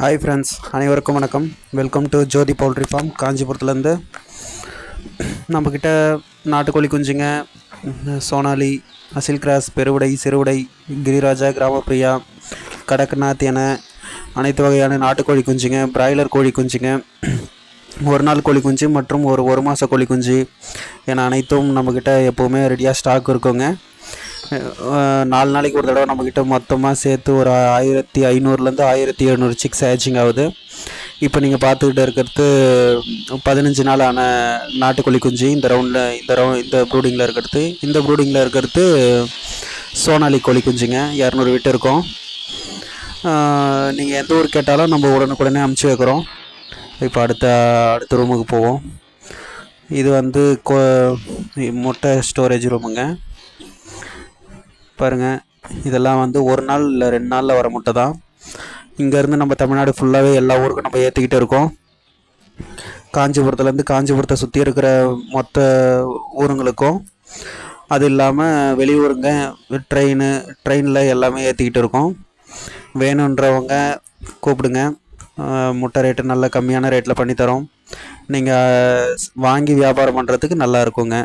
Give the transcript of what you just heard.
Hi friends அனைவருக்கும் வணக்கம். Welcome to Jothi poultry farm காஞ்சிபுரத்துலேருந்து. நம்மக்கிட்ட நாட்டுக்கோழி குஞ்சுங்க சோனாலி அசில் கிராஸ் பெருவுடை சிறுவுடை கிரிராஜா கிராமப்பிரியா கடக்நாத் என அனைத்து வகையான நாட்டுக்கோழி குஞ்சுங்க பிராய்லர் கோழி குஞ்சுங்க ஒரு நாள் கோழி குஞ்சு மற்றும் ஒரு ஒரு மாத கோழி குஞ்சு என அனைத்தும் நம்மக்கிட்ட எப்போவுமே ரெடியாக ஸ்டாக் இருக்குங்க. நாலு நாளைக்கு ஒரு தடவை நம்மக்கிட்ட மொத்தமாக சேர்த்து ஒரு ஆயிரத்தி ஐநூறுலேருந்து ஆயிரத்தி எழுநூறு சிக்ஸ் ஹேச்சிங் ஆகுது. இப்போ நீங்கள் பார்த்துக்கிட்டு இருக்கிறது பதினஞ்சு நாள் ஆன நாட்டுக்கோழி குஞ்சு இந்த ரவுண்டில் இந்த ரவு இந்த ப்ரூடிங்கில் இருக்கிறது. இந்த ப்ரூடிங்கில் இருக்கிறது சோனாலி கோழி குஞ்சுங்க. இரநூறு விட்டு இருக்கோம். நீங்கள் எந்த ஊர் கேட்டாலும் நம்ம உடனுக்குடனே அமுச்சு வைக்கிறோம். இப்போ அடுத்த அடுத்த ரூமுக்கு போவோம். இது வந்து கோ முட்டை ஸ்டோரேஜ் ரூமுங்க பாருங்கள் இதெல்லாம் வந்து ஒரு நாள் இல்லை ரெண்டு நாளில் வர முட்டை தான். இங்கேருந்து நம்ம தமிழ்நாடு ஃபுல்லாகவே எல்லா ஊருக்கும் நம்ம ஏற்றிக்கிட்டு இருக்கோம். காஞ்சிபுரத்துலேருந்து காஞ்சிபுரத்தை சுற்றி இருக்கிற மொத்த ஊருங்களுக்கும் அது இல்லாமல் வெளியூருங்க ட்ரெயின் ட்ரெயினில் எல்லாமே ஏற்றிக்கிட்டு இருக்கோம். வேணுன்றவங்க கூப்பிடுங்க. முட்டை ரேட்டு நல்ல கம்மியான ரேட்டில் பண்ணித்தரோம். நீங்கள் வாங்கி வியாபாரம் பண்ணுறதுக்கு நல்லா இருக்குங்க.